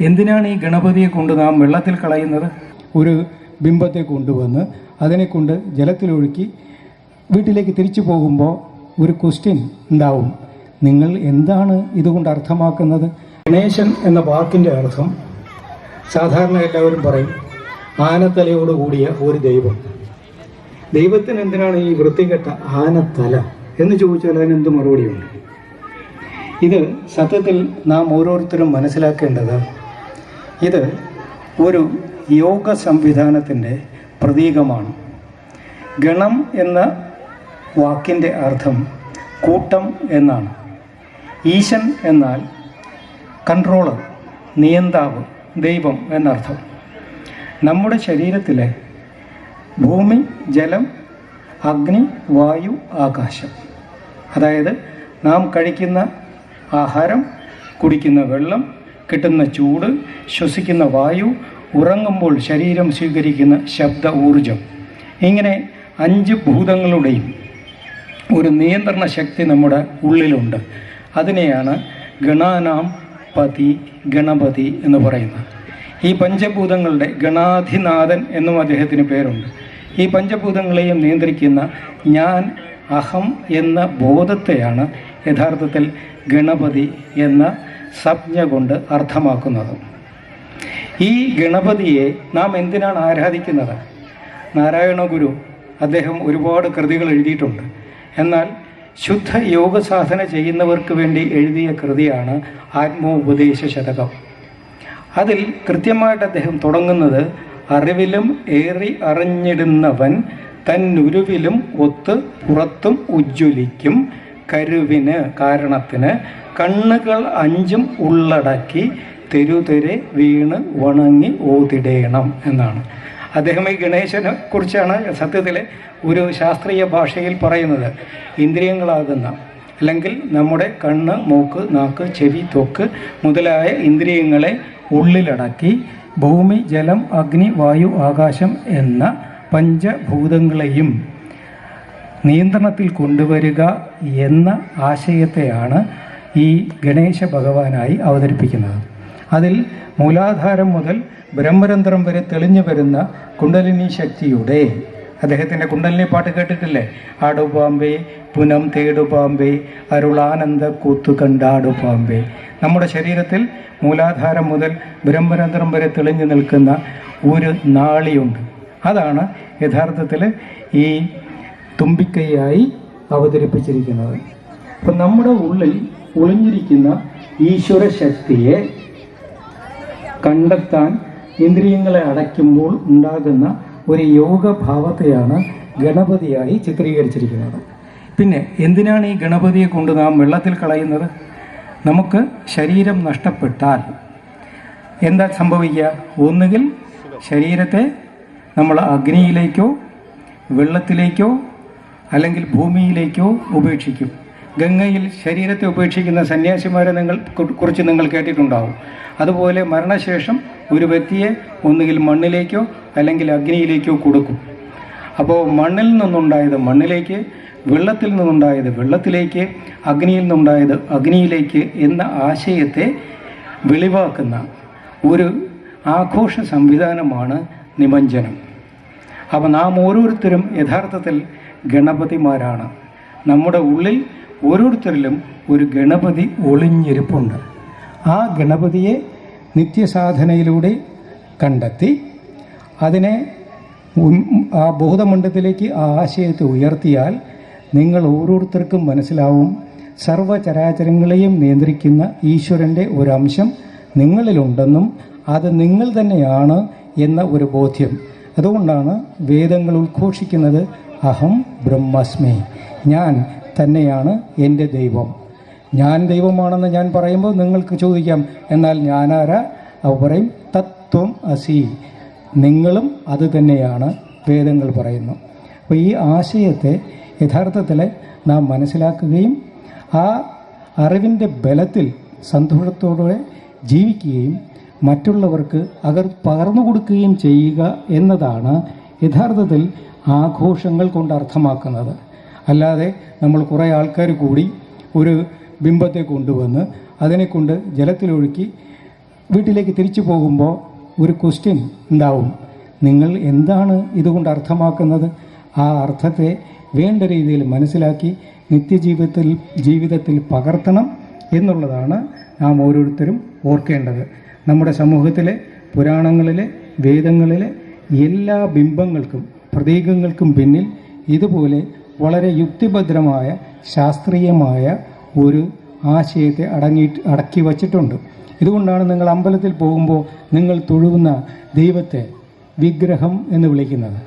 എന്തിനാണ് ഈ ഗണപതിയെ കൊണ്ട് നാം വെള്ളത്തിൽ കളയുന്നത്? ഒരു ബിംബത്തെ കൊണ്ടുവന്ന് അതിനെ കൊണ്ട് ജലത്തിലൊഴുക്കി വീട്ടിലേക്ക് തിരിച്ചു പോകുമ്പോൾ ഒരു ക്വസ്റ്റ്യൻ ഉണ്ടാവും. നിങ്ങൾ എന്താണ് ഇതുകൊണ്ട് അർത്ഥമാക്കുന്നത്? ഗണേശൻ എന്ന വാക്കിന്റെ അർത്ഥം സാധാരണ എല്ലാവരും പറയും ആനത്തലയോട് കൂടിയ ഒരു ദൈവം. ദൈവത്തിന് എന്തിനാണ് ഈ വൃത്തികെട്ട ആനത്തല? എന്ന് ചോദിച്ചാൽ അതിന് എന്ത് മറുപടിയുണ്ട്? ഇത് സത്യത്തിൽ നാം ഓരോരുത്തരും മനസ്സിലാക്കേണ്ടത് ഇത് ഒരു യോഗ സംവിധാനത്തിന്റെ പ്രതീകമാണ്. ഗണം എന്ന വാക്കിന്റെ അർത്ഥം കൂട്ടം എന്നാണ്. ഈശൻ എന്നാൽ കൺട്രോളർ നിയന്താവ് ദൈവം എന്നർത്ഥം. നമ്മുടെ ശരീരത്തിലെ ഭൂമി ജലം അഗ്നി വായു ആകാശം. അതായത് നാം കഴിക്കുന്ന ആഹാരം കുടിക്കുന്ന വെള്ളം കിട്ടുന്ന ചൂട് ശ്വസിക്കുന്ന വായു ഉറങ്ങുമ്പോൾ ശരീരം സ്വീകരിക്കുന്ന ശബ്ദ ഊർജം ഇങ്ങനെ അഞ്ച് ഭൂതങ്ങളുടെയും ഒരു നിയന്ത്രണ ശക്തി നമ്മുടെ ഉള്ളിലുണ്ട്. അതിനെയാണ് ഗണാനാം പതി ഗണപതി എന്ന് പറയുന്നത്. ഈ പഞ്ചഭൂതങ്ങളുടെ ഗണാധിനാഥൻ എന്നും അദ്ദേഹത്തിന് പേരുണ്ട്. ഈ പഞ്ചഭൂതങ്ങളെയും നിയന്ത്രിക്കുന്ന ഞാൻ അഹം എന്ന ബോധത്തെയാണ് യഥാർത്ഥത്തിൽ ഗണപതി എന്ന സംജ്ഞ കൊണ്ട് അർത്ഥമാക്കുന്നത്. ഈ ഗണപതിയെ നാം എന്തിനാണ് ആരാധിക്കുന്നത്? നാരായണ ഗുരു അദ്ദേഹം ഒരുപാട് കൃതികൾ എഴുതിയിട്ടുണ്ട്. എന്നാൽ ശുദ്ധ യോഗ സാധന ചെയ്യുന്നവർക്ക് വേണ്ടി എഴുതിയ കൃതിയാണ് ആത്മോപദേശ ശതകം. അതിൽ കൃത്യമായിട്ട് അദ്ദേഹം തുടങ്ങുന്നത് അറിവിലും ഏറി അറിഞ്ഞിടുന്നവൻ തന്നുരുവിലും ഒത്ത് പുറത്തും ഉജ്ജ്വലിക്കും കരുവിന് കാരണത്തിന് കണ്ണുകൾ അഞ്ചും ഉള്ളടക്കി തെരുതെരെ വീണ് വണങ്ങി ഓതിടേണം എന്നാണ്. അദ്ദേഹം ഈ ഗണേശനെ കുറിച്ചാണ് സത്യത്തിൽ ഒരു ശാസ്ത്രീയ ഭാഷയിൽ പറയുന്നത്. ഇന്ദ്രിയങ്ങളാകുന്ന അല്ലെങ്കിൽ നമ്മുടെ കണ്ണ് മൂക്ക് നാക്ക് ചെവി തൊക്ക് മുതലായ ഇന്ദ്രിയങ്ങളെ ഉള്ളിലടക്കി ഭൂമി ജലം അഗ്നി വായു ആകാശം എന്ന പഞ്ചഭൂതങ്ങളെയും നിയന്ത്രണത്തിൽ കൊണ്ടുവരിക എന്ന ആശയത്തെയാണ് ഈ ഗണേശ ഭഗവാനായി അവതരിപ്പിക്കുന്നത്. അതിൽ മൂലാധാരം മുതൽ ബ്രഹ്മരന്ധ്രം വരെ തെളിഞ്ഞു വരുന്ന കുണ്ടലിനി ശക്തിയുടെ അദ്ദേഹത്തിന്റെ കുണ്ടലിനി പാട്ട് കേട്ടിട്ടില്ലേ? ആടുപാമ്പേ പുനം തേടുപാമ്പേ അരുളാനന്ദ കൂത്തു കണ്ടാടുപാമ്പേ നമ്മുടെ ശരീരത്തിൽ മൂലാധാരം മുതൽ ബ്രഹ്മരന്ധ്രം വരെ തെളിഞ്ഞു നിൽക്കുന്ന ഒരു നാളിയുണ്ട്. അതാണ് യഥാർത്ഥത്തിൽ ഈ തുമ്പിക്കൈയായി അവതരിപ്പിച്ചിരിക്കുന്നത്. അപ്പം നമ്മുടെ ഉള്ളിൽ ഒളിഞ്ഞിരിക്കുന്ന ഈശ്വര ശക്തിയെ കണ്ടെത്താൻ ഇന്ദ്രിയങ്ങളെ അടയ്ക്കുമ്പോൾ ഉണ്ടാകുന്ന ഒരു യോഗഭാവത്തെയാണ് ഗണപതിയായി ചിത്രീകരിച്ചിരിക്കുന്നത്. പിന്നെ എന്തിനാണ് ഈ ഗണപതിയെ കൊണ്ട് നാം വെള്ളത്തിൽ കളയുന്നത്? നമുക്ക് ശരീരം നഷ്ടപ്പെട്ടാൽ എന്താ സംഭവിക്കുക? ഒന്നുകിൽ ശരീരത്തെ നമ്മൾ അഗ്നിയിലേക്കോ വെള്ളത്തിലേക്കോ അല്ലെങ്കിൽ ഭൂമിയിലേക്കോ ഉപേക്ഷിക്കും. ഗംഗയിൽ ശരീരത്തെ ഉപേക്ഷിക്കുന്ന സന്യാസിമാരെ നിങ്ങൾ കുറിച്ച് നിങ്ങൾ കേട്ടിട്ടുണ്ടാവും. അതുപോലെ മരണശേഷം ഒരു വ്യക്തിയെ ഒന്നുകിൽ മണ്ണിലേക്കോ അല്ലെങ്കിൽ അഗ്നിയിലേക്കോ കൊടുക്കും. അപ്പോൾ മണ്ണിൽ നിന്നുണ്ടായത് മണ്ണിലേക്ക് വെള്ളത്തിൽ നിന്നുണ്ടായത് വെള്ളത്തിലേക്ക് അഗ്നിയിൽ നിന്നുണ്ടായത് അഗ്നിയിലേക്ക് എന്ന ആശയത്തെ വെളിവാക്കുന്ന ഒരു ആഘോഷ സംവിധാനമാണ് നിമഞ്ജനം അപ്പോൾ നാം ഓരോരുത്തരും യഥാർത്ഥത്തിൽ ഗണപതിമാരാണ്. നമ്മുടെ ഉള്ളിൽ ഓരോരുത്തരിലും ഒരു ഗണപതി ഒളിഞ്ഞിരിപ്പുണ്ട്. ആ ഗണപതിയെ നിത്യസാധനയിലൂടെ കണ്ടെത്തി അതിനെ ആ ബോധമണ്ഡലത്തിലേക്ക് ആ ആശയത്തെ ഉയർത്തിയാൽ നിങ്ങൾ ഓരോരുത്തർക്കും മനസ്സിലാവും സർവചരാചരങ്ങളെയും നിയന്ത്രിക്കുന്ന ഈശ്വരന്റെ ഒരംശം നിങ്ങളിലുണ്ടെന്നും അത് നിങ്ങൾ തന്നെയാണ് എന്ന ഒരു ബോധ്യം. അതുകൊണ്ടാണ് വേദങ്ങൾ ഉദ്ഘോഷിക്കുന്നത് അഹം ബ്രഹ്മസ്മി. ഞാൻ തന്നെയാണ് എന്റെ ദൈവം. ഞാൻ ദൈവമാണെന്ന് ഞാൻ പറയുമ്പോൾ നിങ്ങൾക്ക് ചോദിക്കാം എന്നാൽ ഞാനാരാ? അവ പറയും തത്വം അസി. നിങ്ങളും അത് തന്നെയാണ് വേദങ്ങൾ പറയുന്നു. അപ്പോൾ ഈ ആശയത്തെ യഥാർത്ഥത്തിൽ നാം മനസ്സിലാക്കുകയും ആ അറിവിന്റെ ബലത്തിൽ സന്തോഷത്തോടെ ജീവിക്കുകയും മറ്റുള്ളവർക്ക് അകർ പകർന്നു കൊടുക്കുകയും ചെയ്യുക എന്നതാണ് യഥാർത്ഥത്തിൽ ആഘോഷങ്ങൾ കൊണ്ട് അർത്ഥമാക്കുന്നത്. അല്ലാതെ നമ്മൾ കുറേ ആൾക്കാർ കൂടി ഒരു ബിംബത്തെ കൊണ്ടുവന്ന് അതിനെക്കൊണ്ട് ജലത്തിലൊഴുക്കി വീട്ടിലേക്ക് തിരിച്ചു പോകുമ്പോൾ ഒരു ക്വസ്റ്റ്യൻ ഉണ്ടാവും. നിങ്ങൾ എന്താണ് ഇതുകൊണ്ട് അർത്ഥമാക്കുന്നത്? ആ അർത്ഥത്തെ വേണ്ട രീതിയിൽ മനസ്സിലാക്കി നിത്യജീവിതത്തിൽ ജീവിതത്തിൽ പകർത്തണം എന്നുള്ളതാണ് നാം ഓരോരുത്തരും ഓർക്കേണ്ടത്. നമ്മുടെ സമൂഹത്തിലെ പുരാണങ്ങളിലെ വേദങ്ങളിലെ എല്ലാ ബിംബങ്ങൾക്കും പ്രതീകങ്ങൾക്കും പിന്നിൽ ഇതുപോലെ വളരെ യുക്തിഭദ്രമായ ശാസ്ത്രീയമായ ഒരു ആശയത്തെ അടങ്ങി അടക്കി വച്ചിട്ടുണ്ട്. ഇതുകൊണ്ടാണ് നിങ്ങൾ അമ്പലത്തിൽ പോകുമ്പോൾ നിങ്ങൾ തൊഴുകുന്ന ദൈവത്തെ വിഗ്രഹം എന്ന് വിളിക്കുന്നത്.